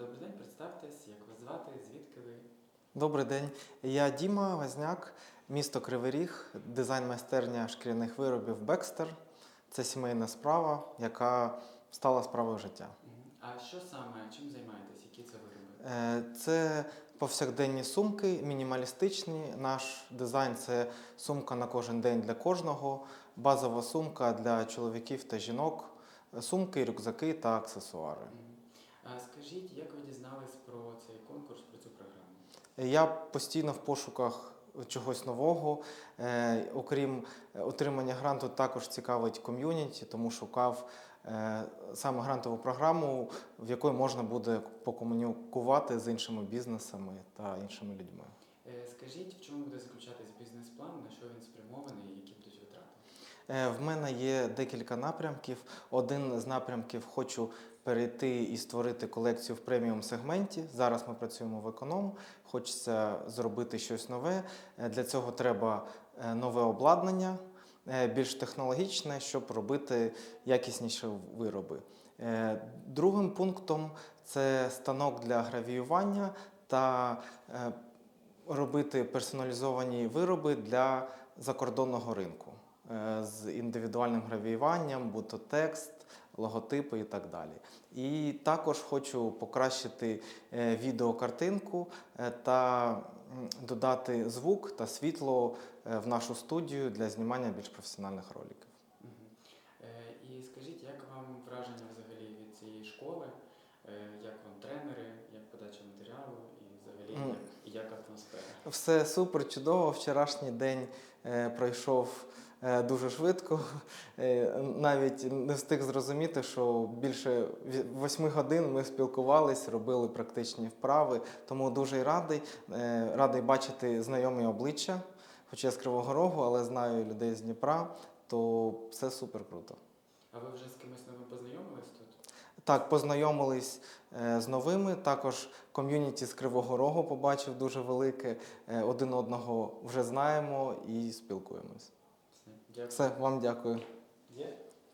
Добрий день, представтесь, як вас звати, звідки ви? Добрий день. Я Діма Возняк, місто Кривий Ріг, дизайн-майстерня шкіряних виробів Бекстер. Це сімейна справа, яка стала справою життя. А що саме, чим займаєтесь? Які це вироби? Е, Це повсякденні сумки, мінімалістичні. Наш дизайн це сумка на кожен день для кожного, базова сумка для чоловіків та жінок, сумки, рюкзаки та аксесуари. Скажіть, як ви дізнались про цей конкурс, про цю програму? Я постійно в пошуках чогось нового. Е, окрім е, отримання гранту, також цікавить ком'юніті, тому шукав е, саме грантову програму, в якої можна буде покомунікувати з іншими бізнесами та іншими людьми. Скажіть, в чому буде заключатись бізнес-план, на що він спрямований і які будуть витрати? В мене є декілька напрямків. Один з напрямків хочу перейти і створити колекцію в преміум сегменті. Зараз ми працюємо в економ. Хочеться зробити щось нове. Е, Для цього треба е, нове обладнання, е, більш технологічне, щоб робити якісніші вироби. Другим пунктом це станок для гравіювання та робити персоналізовані вироби для закордонного ринку з індивідуальним гравіюванням, будь то текст, логотипи і так далі. І також хочу покращити е, відеокартинку е, та додати звук та світло е, в нашу студію для знімання більш професіональних роликів. Е, І скажіть, як вам враження взагалі від цієї школи? Як вам тренери, як подача матеріалу і взагалі як, атмосфера? Все супер чудово. Вчорашній день пройшов дуже швидко. Е, навіть не встиг зрозуміти, що більше восьми годин ми спілкувались, робили практичні вправи. Тому дуже радий. Е, радий бачити знайомі обличчя, хоча я з Кривого Рогу, але знаю людей з Дніпра, то все супер круто. А ви вже з кимось новим познайомились тут? Так, познайомились е, з новими. Також ком'юніті з Кривого Рогу побачив дуже велике. Е, один одного вже знаємо і спілкуємось. Дякую. Все, вам дякую. Є?